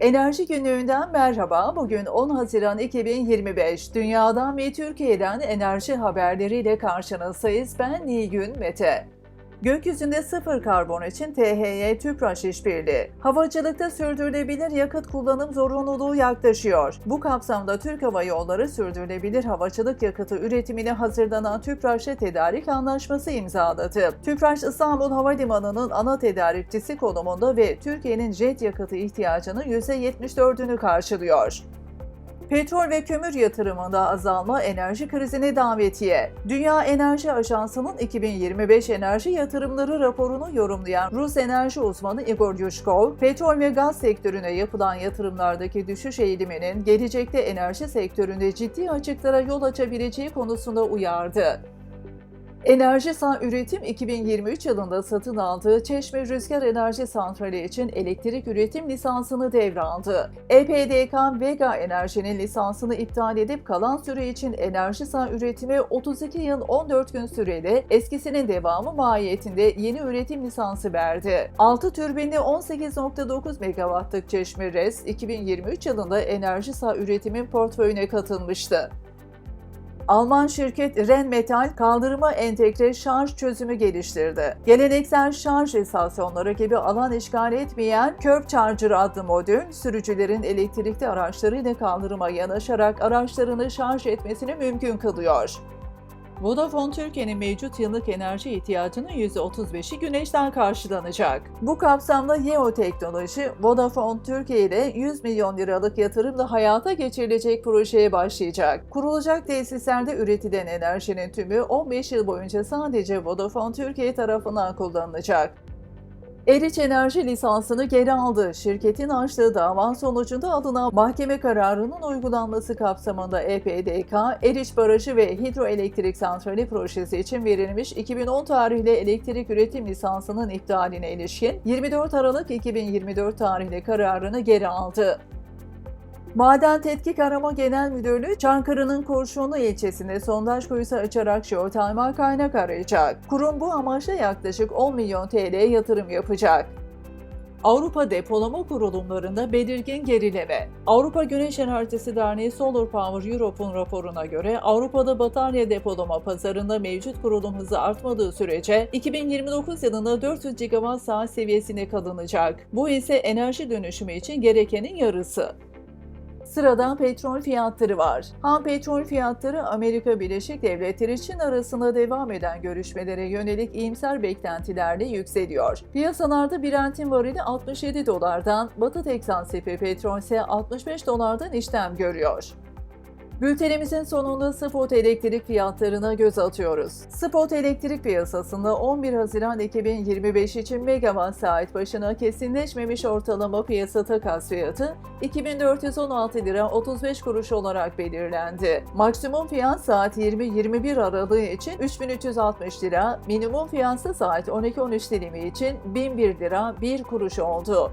Enerji günlüğünden merhaba. Bugün 10 Haziran 2025. Dünyadan ve Türkiye'den enerji haberleriyle karşınızdayız. Ben Nilgün Mete. Gökyüzünde sıfır karbon için THY Tüpraş işbirliği. Havacılıkta sürdürülebilir yakıt kullanım zorunluluğu yaklaşıyor. Bu kapsamda Türk Hava Yolları sürdürülebilir havacılık yakıtı üretimine hazırlanan Tüpraş'la tedarik anlaşması imzaladı. Tüpraş İstanbul Havalimanı'nın ana tedarikçisi konumunda ve Türkiye'nin jet yakıtı ihtiyacının %74'ünü karşılıyor. Petrol ve kömür yatırımında azalma enerji krizine davetiye. Dünya Enerji Ajansı'nın 2025 enerji yatırımları raporunu yorumlayan Rus enerji uzmanı Igor Yushkov, petrol ve gaz sektörüne yapılan yatırımlardaki düşüş eğiliminin gelecekte enerji sektöründe ciddi açıklara yol açabileceği konusunda uyardı. Enerjisa Üretim 2023 yılında satın aldığı Çeşme Rüzgar Enerji Santrali için elektrik üretim lisansını devraldı. EPDK Vega Enerji'nin lisansını iptal edip kalan süre için Enerjisa Üretimi 32 yıl 14 gün süreli eskisinin devamı mahiyetinde yeni üretim lisansı verdi. 6 türbinli 18.9 megawattlık Çeşme RES 2023 yılında Enerjisa Üretim'in portföyüne katılmıştı. Alman şirket Rheinmetall kaldırıma entegre şarj çözümü geliştirdi. Geleneksel şarj istasyonları gibi alan işgal etmeyen Curb Charger adlı modül, sürücülerin elektrikli araçlarıyla kaldırıma yanaşarak araçlarını şarj etmesini mümkün kılıyor. Vodafone Türkiye'nin mevcut yıllık enerji ihtiyacının %35'i güneşten karşılanacak. Bu kapsamda Yeo Teknoloji, Vodafone Türkiye ile 100 milyon liralık yatırımla hayata geçirilecek projeye başlayacak. Kurulacak tesislerde üretilen enerjinin tümü 15 yıl boyunca sadece Vodafone Türkiye tarafından kullanılacak. Eriç Enerji lisansını geri aldı. Şirketin açtığı dava sonucunda alınan mahkeme kararının uygulanması kapsamında EPDK, Eriç Barajı ve Hidroelektrik Santrali projesi için verilmiş 2010 tarihli elektrik üretim lisansının iptaline ilişkin 24 Aralık 2024 tarihli kararını geri aldı. Maden Tetkik Arama Genel Müdürlüğü, Çankırı'nın Kurşunlu ilçesinde sondaj kuyusu açarak jeotermal kaynak arayacak. Kurum bu amaçla yaklaşık 10 milyon TL yatırım yapacak. Avrupa depolama kurulumlarında belirgin gerileme. Avrupa Güneş Enerjisi Derneği Solar Power Europe'un raporuna göre Avrupa'da batarya depolama pazarında mevcut kurulum hızı artmadığı sürece 2029 yılında 400 gigawatt saat seviyesine kalınacak. Bu ise enerji dönüşümü için gerekenin yarısı. Sırada petrol fiyatları var. Ham petrol fiyatları Amerika Birleşik Devletleri Çin arasında devam eden görüşmelere yönelik iyimser beklentilerle yükseliyor. Piyasalarda Brent'in varili 67 dolardan, Batı Teksan sepi petrol ise 65 dolardan işlem görüyor. Bültenimizin sonunda spot elektrik fiyatlarına göz atıyoruz. Spot elektrik piyasasında 11 Haziran 2025 için megawatt saat başına kesinleşmemiş ortalama piyasa takas fiyatı 2416 lira 35 kuruş olarak belirlendi. Maksimum fiyat saat 20-21 aralığı için 3360 lira, minimum fiyatsa saat 12-13 dilimi için 1001 lira 1 kuruş oldu.